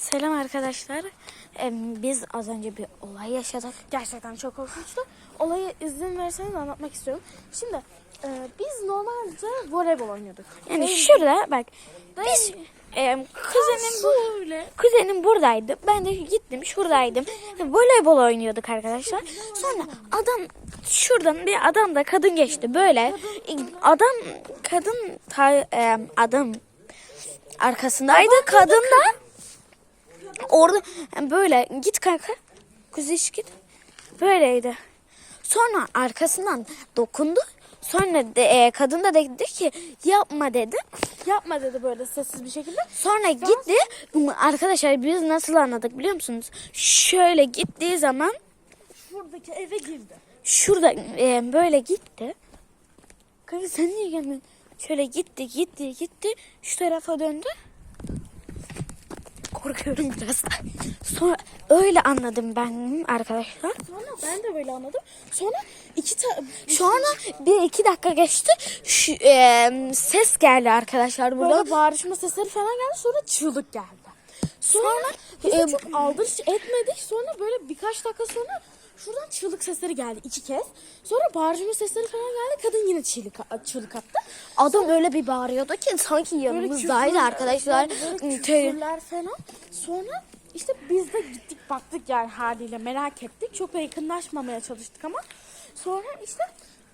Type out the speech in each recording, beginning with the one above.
Selam arkadaşlar. Em, Biz az önce bir olay yaşadık. Gerçekten çok korkunçtu. Olayı izin verseniz anlatmak istiyorum. Şimdi e, biz normalde voleybol oynuyorduk. Yani mi? şurada bak. Biz em, kuzenim bu kuzenim buradaydı. Ben de gittim şuradaydım. Voleybol oynuyorduk arkadaşlar. Sonra adam şuradan bir adam da kadın geçti böyle. Adam kadın ta- em, adam arkasındaydı. Kadın da orada yani böyle git kanka. Kuziş git. Böyleydi. Sonra arkasından dokundu. Sonra de, e, kadın da dedi ki yapma dedi. Yapma dedi böyle sessiz bir şekilde. Sonra gitti. Bunu Arkadaşlar biz nasıl anladık biliyor musunuz? Şöyle gittiği zaman Şuradaki eve girdi. şurada e, böyle gitti. Kanka sen niye gelmedin? Şöyle gitti gitti gitti. Şu tarafa döndü. Korkuyorum biraz. Sonra öyle anladım ben arkadaşlar. Sonra ben de böyle anladım. Sonra iki ta Sonra bir iki dakika geçti. Şu, e, ses geldi arkadaşlar burada. böyle bağırışma sesleri falan geldi. Sonra çığlık geldi. Sonra biz de e, çok aldırış etmedik. Sonra böyle birkaç dakika sonra şuradan çığlık sesleri geldi iki kez. Sonra bağırışma sesleri falan geldi. Kadın yine çığlık, çığlık attı. Adam öyle bir bağırıyordu ki sanki yanımızdaydı küfürler- arkadaşlar. Böyle küfürler falan. Sonra işte biz de gittik baktık yani haliyle merak ettik. Çok da yakınlaşmamaya çalıştık ama. Sonra işte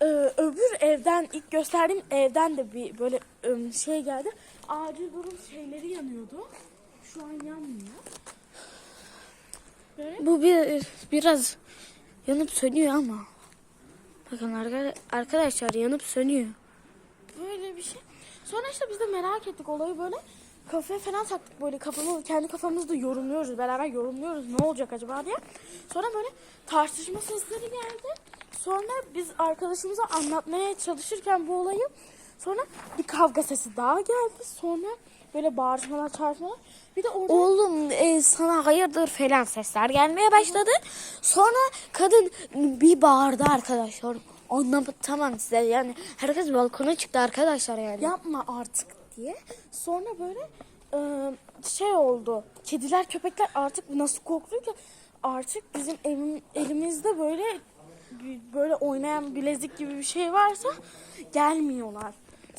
e, öbür evden ilk gösterdiğim evden de bir böyle e, şey geldi. Acil durum şeyleri yanıyordu. Şu an yanmıyor. Böyle Bu bir biraz yanıp sönüyor ama. Bakın arka- arkadaşlar yanıp sönüyor. Böyle bir şey. Sonra işte biz de merak ettik olayı böyle kafaya falan taktık böyle kafamı kendi kafamızda yorumluyoruz beraber yorumluyoruz ne olacak acaba diye. Sonra böyle tartışma sesleri geldi. Sonra biz arkadaşımıza anlatmaya çalışırken bu olayı sonra bir kavga sesi daha geldi. Sonra böyle bağırışmalar çağırmalar. Bir de orada Oğlum e, sana hayırdır falan sesler gelmeye başladı. Sonra kadın bir bağırdı arkadaşlar. Anlatamam size yani herkes balkona çıktı arkadaşlar yani. yapma artık diye. Sonra böyle e, şey oldu. Kediler köpekler artık nasıl korkuyor ki artık bizim evim, elimizde böyle böyle oynayan bilezik gibi bir şey varsa gelmiyorlar.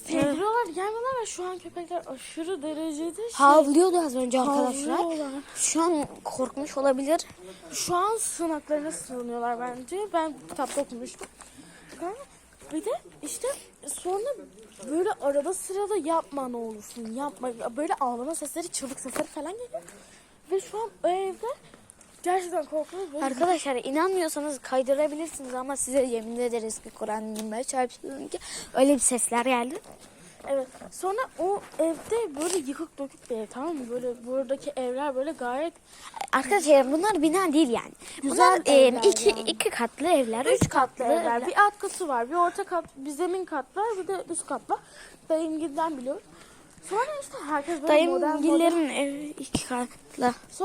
Sevdiriyorlar gelmiyorlar ve şu an köpekler aşırı derecede şey, Havlıyordu az önce arkadaşlar. havlıyorlar. Şu an korkmuş olabilir. Şu an sığınaklarına sığınıyorlar bence. Ben kitapta okumuştum. Yani bir de işte sonra böyle arada sırada yapma ne olursun yapma. Böyle ağlama sesleri, çığlık sesleri falan geliyor. Ve şu an o evde gerçekten. Böyle Arkadaşlar inanmıyorsanız kaydırabilirsiniz ama size yemin ederiz ki Kur'an nimbe çarpsın ki öyle bir sesler geldi. Evet. Sonra o evde böyle yıkık dökük bir ev tamam mı? Böyle buradaki evler böyle gayet Arkadaşlar bunlar bina değil yani. Güzel bunlar e, evler iki, yani. iki katlı evler, üç, katlı, evler. Bir alt katı var, bir orta kat, bir zemin kat var, bir de üst kat var. Dayım giden biliyor. Sonra işte herkes böyle modern modern. Dayımgillerin evi iki katlı. Sonra